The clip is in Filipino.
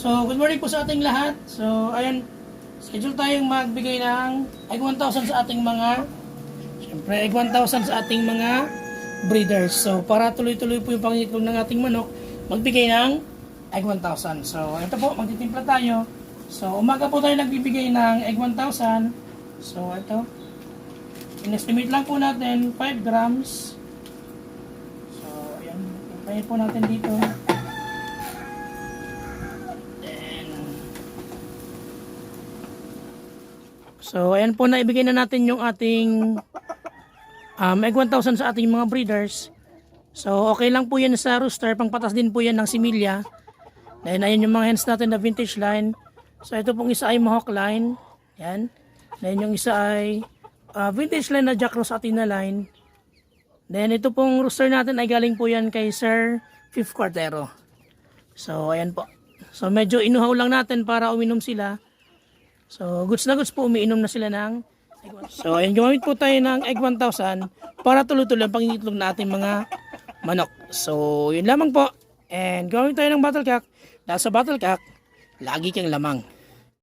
So, good morning po sa ating lahat. So, ayan, schedule tayong magbigay ng egg 1,000 sa ating mga, syempre, egg 1,000 sa ating mga breeders. So, para tuloy-tuloy po yung pangitlog ng ating manok, magbigay ng egg 1,000. So, ito po, magtitimpla tayo. So, umaga po tayo nagbibigay ng egg 1,000. So, ito. In-estimate lang po natin 5 grams. So, ayan. Timplahin po natin dito. So, ayan po, naibigay na natin yung ating um, egg 1,000 sa ating mga breeders. So, okay lang po yan sa rooster. Pangpatas din po yan ng similya. Then, ayan yung mga hens natin na vintage line. So, ito pong isa ay Mohawk line. Yan. Then, yung isa ay ah, vintage line na Jack Rose Atina line. Then, ito pong rooster natin ay galing po yan kay Sir Fifth Quartero. So, ayan po. So, medyo inuhaw lang natin para uminom sila. So, goods na goods po, umiinom na sila ng egg 1,000. So, ayan, gumamit po tayo ng egg 1,000 para tuloy-tuloy ang pangingitlog na ating mga manok. So, yun lamang po. And gawin tayo ng battle cock. Dahil sa battle cock, lagi kang lamang.